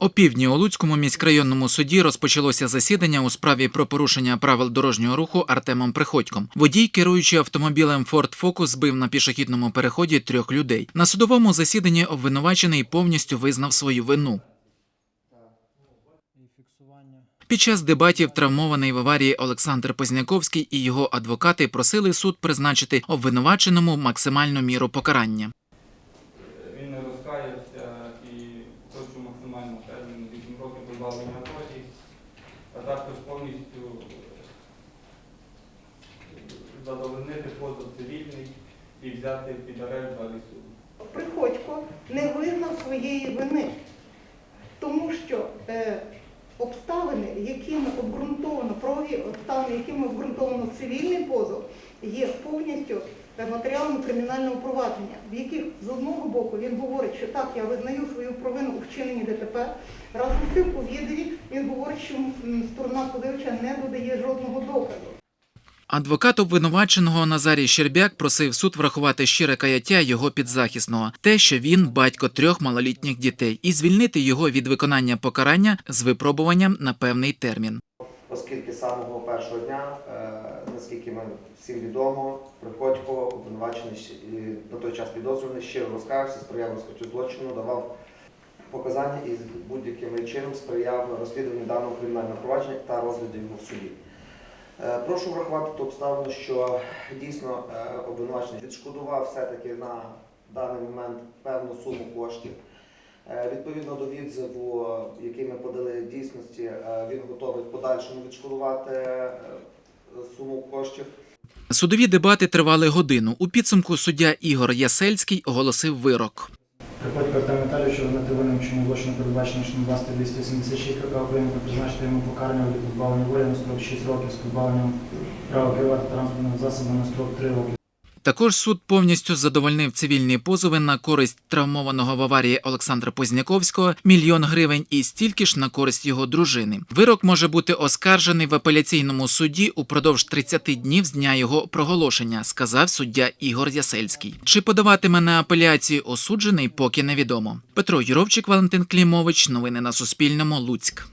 О півдні у Луцькому міськрайонному суді розпочалося засідання у справі про порушення правил дорожнього руху Артемом Приходьком. Водій, керуючи автомобілем Ford Focus, збив на пішохідному переході трьох людей. На судовому засіданні обвинувачений повністю визнав свою вину. Під час дебатів травмований в аварії Олександр Позняковський і його адвокати просили суд призначити обвинуваченому максимальну міру покарання. Він не розкаявся і максимально термін 8 років позбавлення волі, а також повністю задовольнити позов цивільний і взяти під арешт далі суду. Приходько не визнав своєї вини, тому що е, обставини, якими обґрунтовано, правові обставини, якими обґрунтовано цивільний позов, є повністю матеріалами кримінального провадження, в яких з одного боку він говорить, що так, я визнаю свою провину у вчиненні ДТП. Разом з тим у відповіді він говорить, що сторона подивича не додає жодного доказу. Адвокат обвинуваченого Назарій Щербяк просив суд врахувати щире каяття його підзахисного, те, що він батько трьох малолітніх дітей, і звільнити його від виконання покарання з випробуванням на певний термін. оскільки з самого першого дня, е, наскільки ми всім відомо, Приходько обвинувачений і на той час підозрюваний щиро розкаявся, сприяв розкриттю злочину, давав показання і будь-яким чином сприяв розслідуванню даного кримінального провадження та розгляду його в суді. Е, Прошу врахувати ту обставину, що дійсно е, обвинувачений відшкодував все-таки на даний момент певну суму коштів. Е, Відповідно до відзиву, який ми подали дійсності, він готовий в подальшому відшкодувати суму коштів. Судові дебати тривали годину. У підсумку суддя Ігор Ясельський оголосив вирок. Приходько Артем Віталійович визнати винним, чому злочину передбачено штрафом 286 КК України та призначити йому покарання від позбавлення волі на строк 6 років з позбавленням права керувати транспортним засобом на строк 3 роки. Також суд повністю задовольнив цивільні позови на користь травмованого в аварії Олександра Позняковського мільйон гривень і стільки ж на користь його дружини. Вирок може бути оскаржений в апеляційному суді упродовж 30 днів з дня його проголошення, сказав суддя Ігор Ясельський. Чи подаватиме на апеляцію осуджений, поки невідомо. Петро Юровчик, Валентин Клімович. Новини на Суспільному. Луцьк.